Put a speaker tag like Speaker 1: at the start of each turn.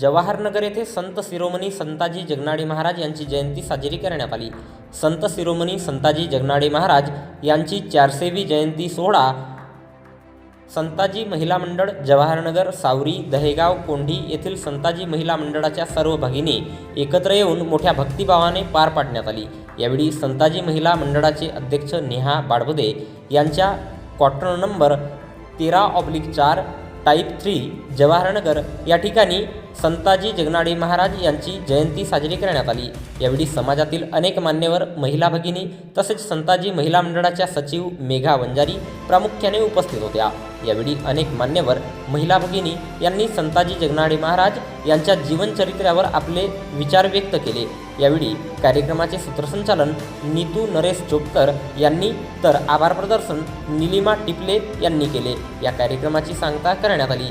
Speaker 1: जवाहरनगर येथे संत शिरोमणी संताजी जगनाडे महाराज यांची जयंती साजरी करण्यात आली. संत शिरोमणी संताजी जगनाडे महाराज यांची चारशेवी जयंती सोहळा संताजी महिला मंडळ जवाहरनगर सावरी दहेगाव कोंढी येथील संताजी महिला मंडळाच्या सर्व भगिनी एकत्र येऊन मोठ्या भक्तिभावाने पार पाडण्यात आली. यावेळी संताजी महिला मंडळाचे अध्यक्ष नेहा बाडबुदे यांच्या क्वार्टर नंबर तेरा ऑब्लिक चार टाईप थ्री जवाहरनगर या ठिकाणी संताजी जगनाडे महाराज यांची जयंती साजरी करण्यात आली. यावेळी समाजातील अनेक मान्यवर महिला भगिनी तसेच संताजी महिला मंडळाच्या सचिव मेघा वंजारी प्रामुख्याने उपस्थित होत्या. यावेळी अनेक मान्यवर महिला भगिनी यांनी संताजी जगनाडे महाराज यांच्या जीवनचरित्र्यावर आपले विचार व्यक्त केले. यावेळी कार्यक्रमाचे सूत्रसंचालन नीतू नरेश चोपकर यांनी तर आभार प्रदर्शन निलिमा टिपले यांनी केले. या कार्यक्रमाची सांगता करण्यात आली.